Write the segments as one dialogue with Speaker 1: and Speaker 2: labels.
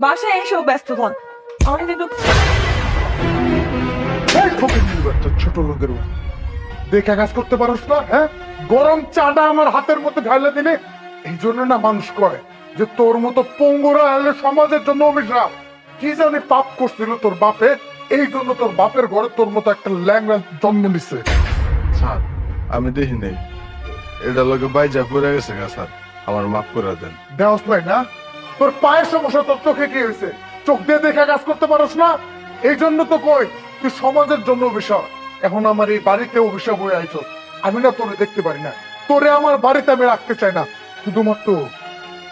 Speaker 1: বাসায় এসেও ব্যস্ত হন। একটু
Speaker 2: ছোট লোকের। দেখে কাজ করতে পারোস না হ্যাঁ? গরম চাটা আমার হাতের মধ্যে ঢাইলে দিলে এই জন্য না মানুষ কয় যে তোর মতো পঙ্গুরা এলে সমাজের জন্য অভিশাপ। কি জানি পাপ করছিল তোর বাপে এই জন্য তোর বাপের ঘরে তোর মতো একটা ল্যাংড়া জন্ম নিচ্ছে
Speaker 3: স্যার আমি দেখি নাই। এটা লোকে বাইজা পড়ে গেছে গা স্যার। আমার মাফ করে দেন।
Speaker 2: দেওয়াস নাই না? তোর পায়ের সমস্যা তোর চোখে কি হয়েছে? চোখ দিয়ে দেখে কাজ করতে পারোস না? এই জন্য তো কই, তুই সমাজের জন্য অভিশাপ। এখন আমার এই বাড়িতে অভিশাপ হয়ে আইছ। আমি না তোরে দেখতে পারি না। তোরে আমার বাড়িতে আমি রাখতে চাই না। শুধুমাত্র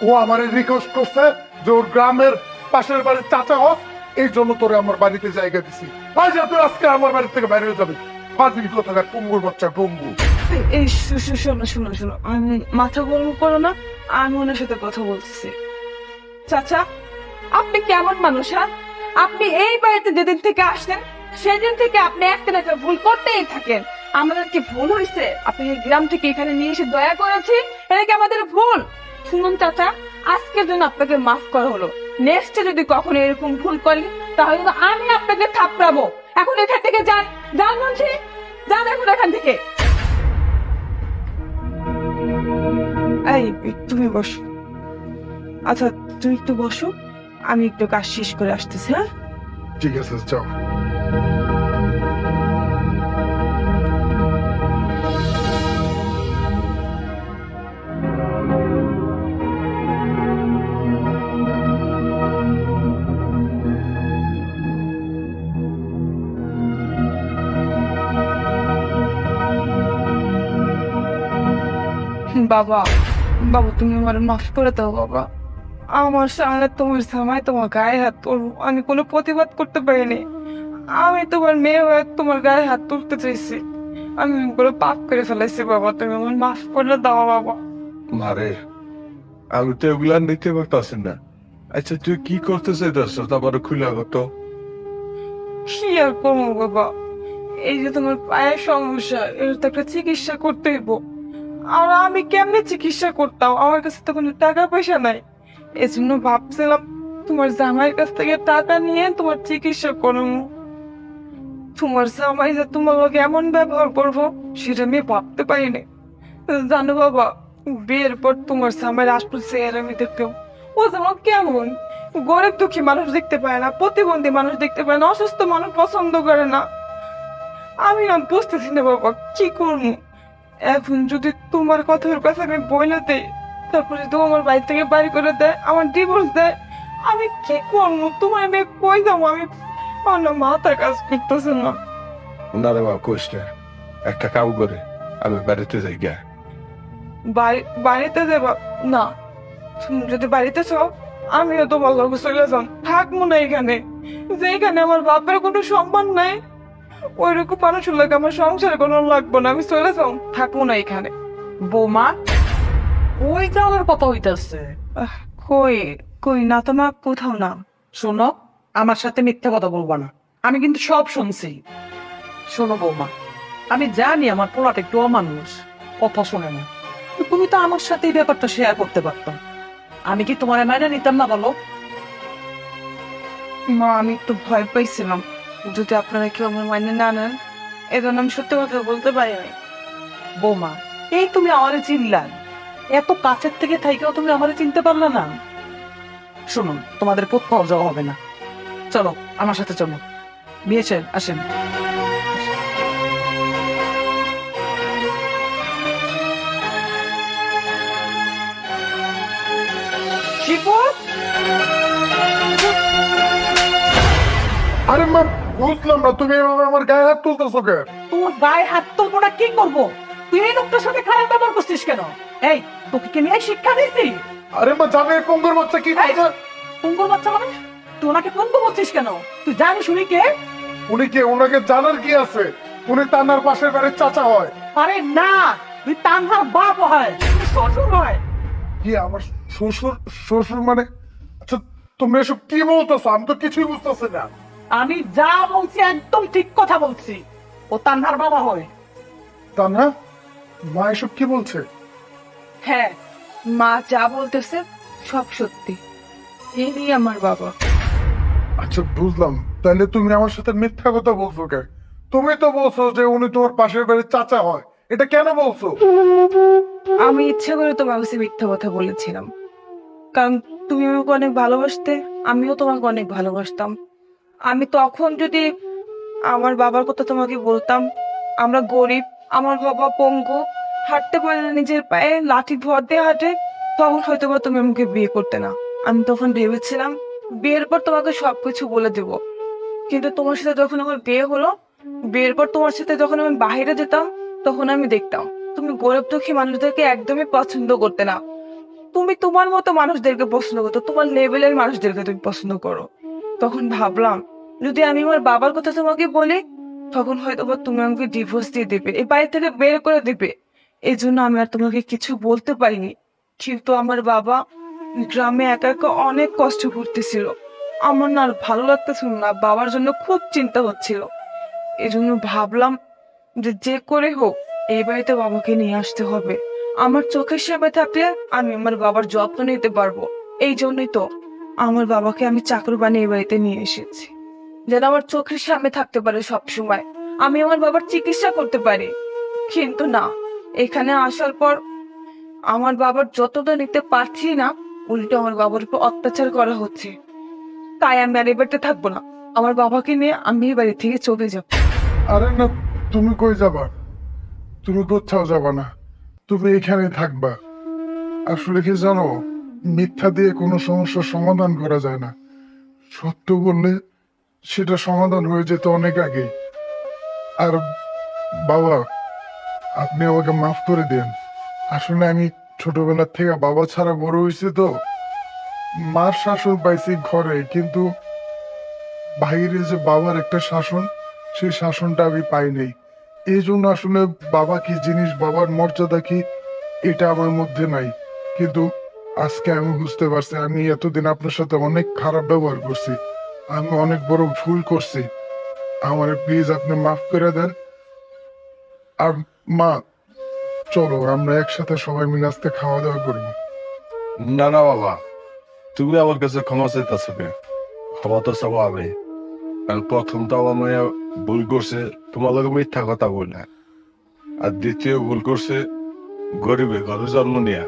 Speaker 2: ও আমার রিকোয়েস্ট করছে যে ওর গ্রামের পাশের বাড়ির চাচা হোক, এই জন্য তোরে আমার বাড়িতে জায়গা দিছি। আজ তুই আজকে আমার বাড়ি থেকে বাইরে যাবি। ফাজিল কোথাকার পঙ্গুর বাচ্চা, পঙ্গু।
Speaker 1: এই শোনো শোনো শোনো। আমি মাথা গরম করো না, আমি ওনার সাথে কথা বলতেছি। চাচা, আপনি কেমন মানুষ হ্যাঁ? আপনি এই বাড়িতে যেদিন থেকে আসেন সেদিন থেকে আপনি একটা না ভুল করতেই থাকেন। আমাদের কি ভুল হয়েছে? আপনি গ্রাম থেকে এখানে নিয়ে এসে দয়া করেছি? এটা কি আমাদের ভুল? শুনুন চাচা, আজকের জন্য আপনাকে মাফ করা হলো। নেক্সটে যদি কখনো এরকম ভুল করেন, তাহলে কিন্তু আমি আপনাকে থাপড়াবো। এখন এখান থেকে যান। যান বলছি, যান এখন এখান থেকে। এই, তুমি বসো। আচ্ছা তুমি একটু বসো। আমি একটু কাজ শেষ করে আসতেছি হ্যাঁ?
Speaker 2: ঠিক আছে যাও।
Speaker 1: বাবা বাবা তুমি আমার মাফ করে দাও বাবা। আমার সামনে তোমার সময় তোমার গায়ে হাত তুলবো। আমি কোনো প্রতিবাদ করতে পারিনি। আমি তোমার মেয়ে হয়ে তোমার গায়ে হাত তুলতে চাইছি। আমি কোনো পাপ করে ফেলাইছি বাবা তুমি আমার মাফ করে দাও বাবা।
Speaker 3: মারে আমি তো এগুলা নিতে পারতাছি না। আচ্ছা তুই কি করতে চাইতাছ? তারপরে খুলে হতো
Speaker 1: কি আর করব বাবা? এই যে তোমার পায়ের সমস্যা এর তো একটা চিকিৎসা করতে হইব। আর আমি কেমনে চিকিৎসা করতাম? আমার কাছে তো কোনো টাকা পয়সা নাই। এই জন্য ভাবছিলাম তোমার জামাইয়ের কাছ থেকে টাকা নিয়ে তোমার চিকিৎসা করব তোমার জামাই যে তোমার লোক এমন ব্যবহার করব, সেটা আমি ভাবতে পারিনি। জানো বাবা, বিয়ের পর তোমার জামাইয়ের আসল চেহারা আমি দেখতাম ও যেমন কেমন? গরিব দুঃখী মানুষ দেখতে পায় না, প্রতিবন্ধী মানুষ দেখতে পায় না, অসুস্থ মানুষ পছন্দ করে না। আমি না বুঝতেছি না বাবা, কি করব? এখন যদি তোমার কথার কথা আমি দেই তারপরে যদি আমার বাড়ি থেকে বাড়ি করে দেয় আমার ডিভোর্স দেয় আমি কি করব? তোমার আমি কই যাব? আমি আমার মাথা কাজ করতেছে না।
Speaker 3: না রে বাবা কোষ একটা কাম করে আমি বাড়িতে যাই
Speaker 1: বাড়িতে না। তুমি যদি বাড়িতে চাও আমিও তোমার লগে চলে যাম। থাকব না এখানে। যে এখানে আমার বাপের কোনো সম্মান নাই ওইরকম মানুষের লোক আমার সংসার কোনো লাগবো না আমি চলে যাও থাকব না এখানে।
Speaker 4: বৌমা ওই যাওয়ার কথা হইতাছে?
Speaker 1: আহ, কই কই না তো মা কোথাও না।
Speaker 4: শোনো আমার সাথে মিথ্যে কথা বলবা না। আমি কিন্তু সব শুনছি। শোনো বৌমা আমি জানি আমার পোলাটা একটু অমানুষ কথা শোনে না। তুমি তো আমার সাথে এই ব্যাপারটা শেয়ার করতে পারতাম আমি কি তোমার মাইনা নিতাম না বলো?
Speaker 1: মা আমি একটু ভয় পাইছিলাম। যদি আপনারা কেউ আমার মাইনে না নেন এজন্য আমি সত্যি কথা বলতে পারিনি
Speaker 4: বৌমা এই তুমি আমার চিনলা? এত কাছের থেকে থাইকেও তুমি আমারে চিনতে পারলে না। শুনুন তোমাদের কোথাও যাওয়া হবে না। চলো আমার সাথে চলো। বিয়েছেন আসেন।
Speaker 2: আরে মা বুঝলাম না তুমি আমার গায়ে হাত তুলতেছো কে
Speaker 4: তোর গায়ে হাত তুলবো না কি করব? তুই এই লোকটার সাথে খারাপ ব্যবহার করছিস কেন? এই তোকে কি নিয়ে শিক্ষা দিয়েছি?
Speaker 2: আরে মা জানে পঙ্গুর বাচ্চা কি করছে?
Speaker 4: পঙ্গুর বাচ্চা মানুষ তুই ওনাকে পঙ্গু বলছিস কেন? তুই জানিস উনি কে?
Speaker 2: উনি কে? ওনাকে জানার কি আছে? উনি তানার পাশের বাড়ির চাচা হয়।
Speaker 4: আরে না তুই তানহার বাপ হয়। শ্বশুর হয়।
Speaker 2: কি আমার শ্বশুর শ্বশুর মানে? আচ্ছা তুমি এসব কি বলতেছো? আমি তো কিছুই বুঝতেছি না।
Speaker 4: আমি যা বলছি একদম ঠিক কথা বলছি। ও তানহার বাবা হয়।
Speaker 2: তা না মা এসব কি বলছে?
Speaker 1: হ্যাঁ মা যা বলতেছে সব সত্যি। ইনি আমার বাবা।
Speaker 2: আচ্ছা বুঝলাম। তাহলে তুমি আমার সাথে মিথ্যা কথা বলছো কে? তুমি তো বলছো যে উনি তোমার পাশের বাড়ির চাচা হয়। এটা কেন বলছো?
Speaker 1: আমি ইচ্ছে করে তোমার কাছে মিথ্যা কথা বলেছিলাম। কারণ তুমি আমাকে অনেক ভালোবাসতে আমিও তোমাকে অনেক ভালোবাসতাম। আমি তখন যদি আমার বাবার কথা তোমাকে বলতাম আমরা গরিব আমার বাবা পঙ্গু হাঁটতে পারে না নিজের পায়ে লাঠি ভর দিয়ে হাঁটে, তখন হয়তো বা তুমি আমাকে বিয়ে করতে না। আমি তখন ভেবেছিলাম, বিয়ের পর তোমাকে সবকিছু বলে দেব। কিন্তু তোমার সাথে যখন আমার বিয়ে হলো, বিয়ের পর তোমার সাথে যখন আমি বাইরে যেতাম, তখন আমি দেখতাম, তুমি গরিব দুঃখী মানুষদেরকে একদমই পছন্দ করতে না। তুমি তোমার মতো মানুষদেরকে পছন্দ করতো, তোমার লেভেলের মানুষদেরকে তুমি পছন্দ করো। তখন ভাবলাম, যদি আমি আমার বাবার কথা তোমাকে বলি, তখন হয়তো তুমি আমাকে ডিভোর্স দিয়ে দেবে, এই বাড়ি থেকে বের করে দেবে। এই জন্য আমি আর তোমাকে কিছু বলতে পারিনি। কিন্তু আমার বাবা গ্রামে একা একা অনেক কষ্ট করতেছিল। আমার না আর ভালো লাগতেছিল না, বাবার জন্য খুব চিন্তা হচ্ছিল। এই জন্য ভাবলাম যে যে করে হোক, এই বাড়িতে বাবাকে নিয়ে আসতে হবে। আমার চোখের সামনে থাকলে আমি আমার বাবার যত্ন নিতে পারব। এই জন্যই তো আমার বাবাকে আমি চাকর বানিয়ে বাড়িতে নিয়ে এসেছি। যেন আমার চোখের সামনে থাকতে পারে সব সময় আমি আমার বাবার চিকিৎসা করতে পারি। কিন্তু না এখানে আসার পর আমার বাবার যতটা নিতে পারছি না, উল্টো আমার বাবার উপর অত্যাচার করা হচ্ছে। তাই আমি আর এই বাড়িতে থাকব না। আমার বাবাকে নিয়ে আমি বাড়ি থেকে চলে যাব।
Speaker 2: আরে না, তুমি কই যাবা? তুমি কোথাও যাবা না। তুমি এখানে থাকবা। আসলে কি জানো, মিথ্যা দিয়ে কোনো সমস্যার সমাধান করা যায় না। সত্য বললে সেটা সমাধান হয়ে যেত অনেক আগে আর বাবা আপনি আমাকে মাফ করে দেন। আসলে আমি ছোটবেলা থেকে বাবা ছাড়া বড় হয়েছে তো। মার শাসন পাইছি ঘরে, কিন্তু বাইরে যে বাবার একটা শাসন, সেই শাসনটা আমি পাই নাই। এই জন্য আসলে বাবা কি জিনিস, বাবার মর্যাদা কি, এটা আমার মধ্যে নাই। কিন্তু আজকে আমি বুঝতে পারছি, আমি এতদিন আপনার সাথে অনেক খারাপ ব্যবহার করছি। আমি অনেক বড় ভুল করছি। আমার প্লিজ আপনি মাফ করে দেন। আর মা, চলো, আমরা একসাথে সবাই মিলে আজকে খাওয়া দাওয়া করব
Speaker 3: না না, বাবা। তুমি আমার কাছে ক্ষমা চাইতেছো কে? ক্ষমা তো চাবো আমি কারণ প্রথম তো আমার মায়া ভুল করছে, তোমার লোক মিথ্যা কথা বলে আর দ্বিতীয় ভুল করছে, গরিবে ঘরে জন্ম নেয়া।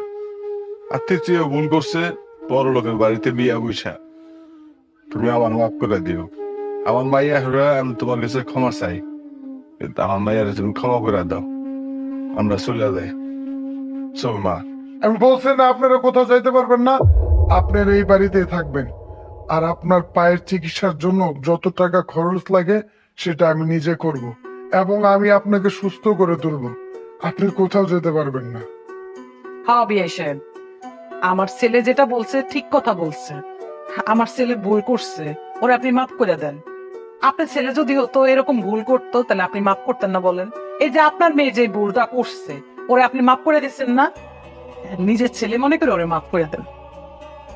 Speaker 3: আর তৃতীয় ভুল করছে, বড় লোকের বাড়িতে বিয়া বৈশা। তুমি আমার মাফ করে দিও। আমার মাইয়া হরা আমি তোমার কাছে ক্ষমা চাই। আমার মাইয়ারে তুমি ক্ষমা করে দাও। আমরা চলে যাই। চল মা।
Speaker 2: আমি বলছি না আপনারা কোথাও যাইতে পারবেন না আপনার এই বাড়িতেই থাকবেন। আর আপনার পায়ের চিকিৎসার জন্য যত টাকা খরচ লাগে সেটা আমি নিজে করব এবং আমি আপনাকে সুস্থ করে তুলব। আপনি কোথাও যেতে পারবেন না।
Speaker 4: হ্যাঁ বিয়ে সাহেব। আমার ছেলে যেটা বলছে ঠিক কথা বলছে। আমার ছেলে ভুল করছে ওরে আপনি মাফ করে দেন। আপনার ছেলে যদি হতো এরকম ভুল করতো তাহলে আপনি মাফ করতেন না বলেন। এই যে আপনার মেয়ে যে ভুলটা করছে ওরে আপনি মাফ করে দিচ্ছেন না? নিজের ছেলে মনে করে ওরে মাফ করে দেন।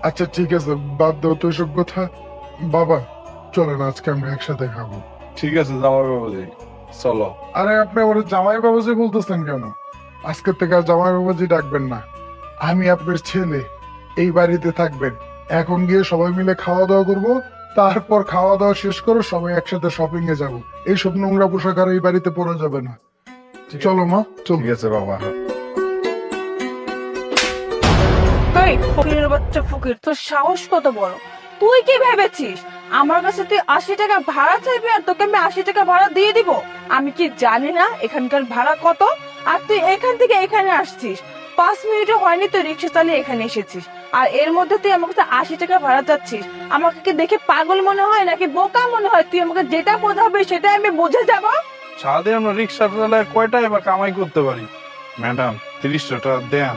Speaker 2: আচ্ছা ঠিক আছে বাদ দাও তো এসব কথা। বাবা চলেন আজকে আমরা একসাথে খাব।
Speaker 3: ঠিক আছে জামাই বাবাজি চলো।
Speaker 2: আরে আপনি আমার জামাই বাবাজি বলতেছেন কেন? আজকের থেকে আর জামাই বাবাজি ডাকবেন না। আমি আপনার ছেলে এই বাড়িতে থাকবেন। এখন গিয়ে সবাই মিলে খাওয়া দাওয়া করব তারপর খাওয়া দাওয়া শেষ করে সবাই একসাথে শপিং এ যাব। এইসব নোংরা পোশাক আর এই বাড়িতে পরা যাবে না। চলো মা চলো।
Speaker 3: ঠিক আছে বাবা
Speaker 1: এই ফকিরের বাচ্চা ফকির তোর সাহস কত বড়? তুই কি ভেবেছিস? আমার কাছে তুই আশি টাকা ভাড়া চাইবি আর তোকে আমি আশি টাকা ভাড়া দিয়ে দিব? আমি কি জানি না এখানকার ভাড়া কত? আর তুই এখান থেকে এখানে আসছিস। পাঁচ মিনিটও হয়নি তুই রিক্সা চালিয়ে এখানে এসেছিস। আর এর মধ্যে তুই আমার কাছে আশি টাকা ভাড়া চাচ্ছিস। আমাকে কি দেখে পাগল মনে হয় নাকি বোকা মনে হয়? তুই আমাকে যেটা বোঝাবে সেটা আমি বুঝে যাব?
Speaker 5: সারাদিন আমরা রিক্সা চালায় কয়টা এবার কামাই করতে পারি? ম্যাডাম তিরিশটা টাকা দেন।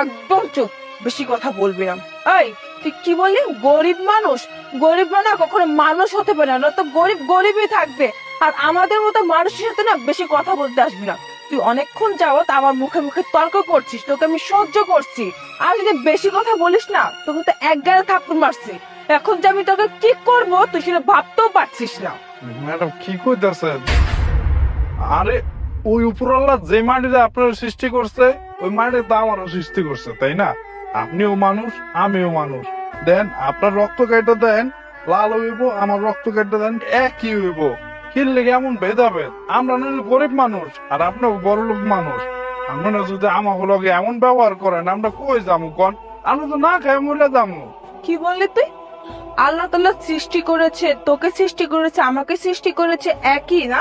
Speaker 1: একদম চুপ বেশি কথা বলবি না। এই তুই কি বললি? গরিব মানুষ? গরিব না কখনো মানুষ হতে পারে না। তো গরিব গরিবই থাকবে। আর আমাদের মতো মানুষের সাথে না বেশি কথা বলতে আসবি না। তুই অনেকক্ষণ যাবত আমার মুখে মুখে তর্ক করছিস তোকে আমি সহ্য করছি। আর যদি বেশি কথা বলিস না তোকে তো এক গায়ে থাপ্পড় মারছি। এখন যে আমি তোকে কি করব তুই সেটা ভাবতেও পারছিস না।
Speaker 5: ম্যাডাম কি কইতাছেন? আরে, ওই উপরওয়ালা যে মাটিতে আপনার সৃষ্টি করছে, ওই মাটিতে তো আমারও সৃষ্টি করছে, তাই না? আপনিও মানুষ, আমিও মানুষ। দেন, আপনার রক্ত কেটে দেন, লাল হইব, আমার রক্ত কেটে দেন, একই হইব। কিনলে এমন ভেদাভেদ আমরা নইলে গরিব মানুষ, আর আপনার বড় লোক মানুষ। আপনারা যদি আমাকে লগে এমন ব্যবহার করেন, আমরা কই যাব, কন? আমরা তো না খাই মরে যাব।
Speaker 1: কি বললি তুই? আল্লাহ তাল্লাহ সৃষ্টি করেছে, তোকে সৃষ্টি করেছে, আমাকে সৃষ্টি করেছে একই, না?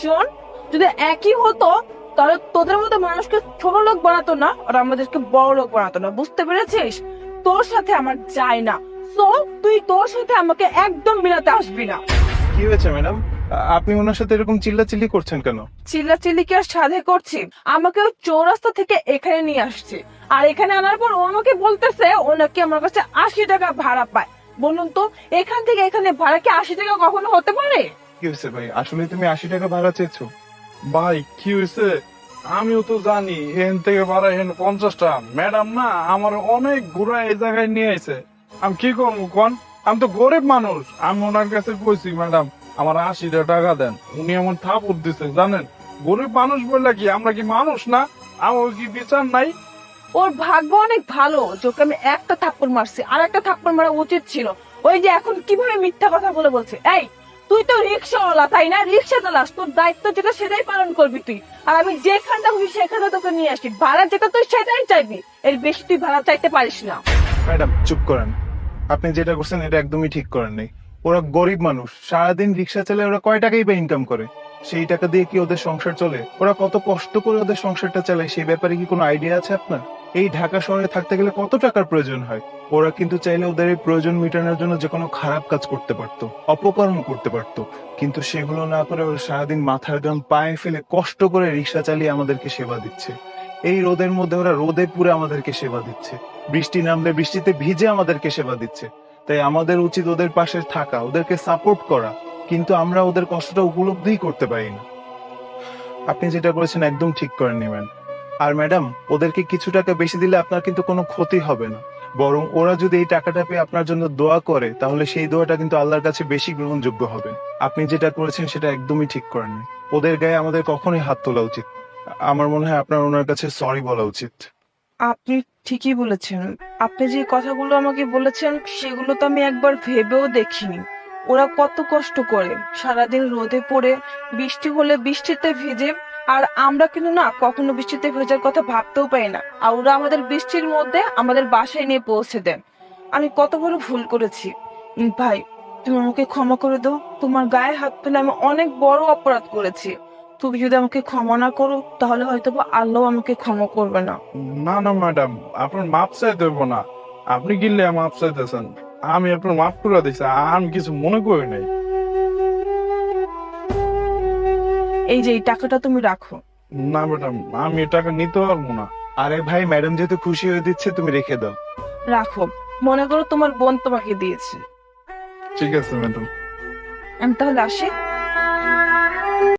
Speaker 1: শোন যদি একই হতো তাহলে তোদের মতো মানুষকে ছোট লোক বানাতো না আর আমাদেরকে বড় লোক বানাতো না বুঝতে পেরেছিস? তোর সাথে আমার যায় না। তুই তোর সাথে আমাকে একদম মিলাতে আসবি না।
Speaker 6: কি হয়েছে ম্যাডাম? আপনি ওনার সাথে এরকম চিল্লাচিল্লি করছেন কেন?
Speaker 1: চিল্লাচিল্লি কি আর সাধে করছি? আমাকে চৌরাস্তা থেকে এখানে নিয়ে আসছে। আর এখানে আনার পর ও আমাকে বলতেছে ও নাকি আমার কাছে আশি টাকা ভাড়া পায়। বলুন তো এখান থেকে এখানে ভাড়া কি আশি টাকা কখনো হতে পারে?
Speaker 6: কি হয়েছে ভাই? আসলে তুমি আশি টাকা ভাড়া চেয়েছো?
Speaker 5: ভাই, কি হয়েছে আমিও তো জানি এখান থেকে ভাড়া এখানে পঞ্চাশটা। ম্যাডাম না আমার অনেক ঘোরা এই জায়গায় নিয়ে আইছে। আমি কি করব কন? আমি তো গরিব মানুষ। আমি ওনার কাছে কইছি, ম্যাডাম, আমার আশিটা টাকা দেন। উনি আমার থাপুর দিছে, জানেন? গরিব মানুষ বললে কি, আমরা কি মানুষ না? আমার কি বিচার নাই?
Speaker 1: ওর ভাগ্য অনেক ভালো। যে আমি একটা থাপ্পড় মারছি। আর একটা থাপ্পড় মারা উচিত ছিল। ওই যে এখন কীভাবে মিথ্যা কথা বলে বলছে? এই তুই তো রিক্সাওয়ালা, তাই না? রিক্সা চালাস তোর দায়িত্ব যেটা সেটাই পালন করবি তুই। আর আমি যেখানটা খুশি সেখানে তোকে নিয়ে আসি। ভাড়া যেটা তুই সেটাই চাইবি। এর বেশি তুই ভাড়া চাইতে পারিস না।
Speaker 6: ম্যাডাম, চুপ করেন। আপনি যেটা করছেন এটা একদমই ঠিক করেন নাই। ওরা গরিব মানুষ। সারাদিন রিক্সা চালায় ওরা কয় টাকাই বা ইনকাম করে? সেই টাকা দিয়ে কি ওদের সংসার চলে? ওরা কত কষ্ট করে ওদের সংসারটা চালায়? সেই ব্যাপারে কি কোনো আইডিয়া আছে আপনার? এই ঢাকা শহরে থাকতে গেলে কত টাকার প্রয়োজন হয়? ওরা কিন্তু চাইলে ওদের এই প্রয়োজন মেটানোর জন্য যে কোনো খারাপ কাজ করতে পারতো, অপকর্ম করতে পারতো। কিন্তু সেগুলো না করে ওরা সারাদিন মাথার গাম পায়ে ফেলে কষ্ট করে রিক্সা চালিয়ে আমাদেরকে সেবা দিচ্ছে। এই রোদের মধ্যে ওরা রোদে পুরে আমাদেরকে সেবা দিচ্ছে। বৃষ্টি নামলে বৃষ্টিতে ভিজে আমাদেরকে সেবা দিচ্ছে। তাই আমাদের উচিত ওদের পাশে থাকা, ওদেরকে সাপোর্ট করা। কিন্তু আমরা ওদের কষ্টটা উপলব্ধিই করতে পারি না। আপনি যেটা করেছেন একদম ঠিক করেননি ম্যাম। আর ম্যাডাম, ওদেরকে কিছু টাকা বেশি দিলে আপনার কিন্তু কোনো ক্ষতি হবে না। বরং ওরা যদি এই টাকাটা পেয়ে আপনার জন্য দোয়া করে, তাহলে সেই দোয়াটা কিন্তু আল্লাহর কাছে বেশি গ্রহণযোগ্য হবে। আপনি যেটা করেছেন সেটা একদমই ঠিক করেননি ওদের গায়ে আমাদের কখনোই হাত তোলা উচিত। আমার মনে হয় আপনার ওনার কাছে সরি বলা উচিত।
Speaker 1: আপনি ঠিকই বলেছেন। আপনি যে কথাগুলো আমাকে বলেছেন, সেগুলো তো আমি একবার ভেবেও দেখিনি। ওরা কত কষ্ট করে সারাদিন রোদে পড়ে, বৃষ্টি হলে বৃষ্টিতে ভিজে আর আমরা কিন্তু না কখনো বৃষ্টিতে ভেজার কথা ভাবতেও পারি না। আর ওরা আমাদের বৃষ্টির মধ্যে আমাদের বাসায় নিয়ে পৌঁছে দেন। আমি কত বড় ভুল করেছি। ভাই, তুমি আমাকে ক্ষমা করে দাও। তোমার গায়ে হাত পেলে আমি অনেক বড় অপরাধ করেছি। তুমি যদি আমাকে ক্ষমা না করো, তাহলে হয়তো আল্লাহ আমাকে ক্ষমা করবে না।
Speaker 5: না না, ম্যাডাম, আপনার মাপ চাইতে হইব না। আপনি কিনলে মাপ চাইতেছেন। আমি আপনার মাফ করে দিচ্ছি আমি কিছু মনে করি নাই।
Speaker 1: এই যে এই টাকাটা তুমি রাখো।
Speaker 5: না ম্যাডাম আমি টাকা নিতে পারব না।
Speaker 6: আরে ভাই ম্যাডাম যেহেতু খুশি হয়ে দিচ্ছে তুমি রেখে দাও।
Speaker 1: রাখো। মনে করো তোমার বোন তোমাকে দিয়েছে।
Speaker 5: ঠিক আছে ম্যাডাম।
Speaker 1: আমি তাহলে আসি।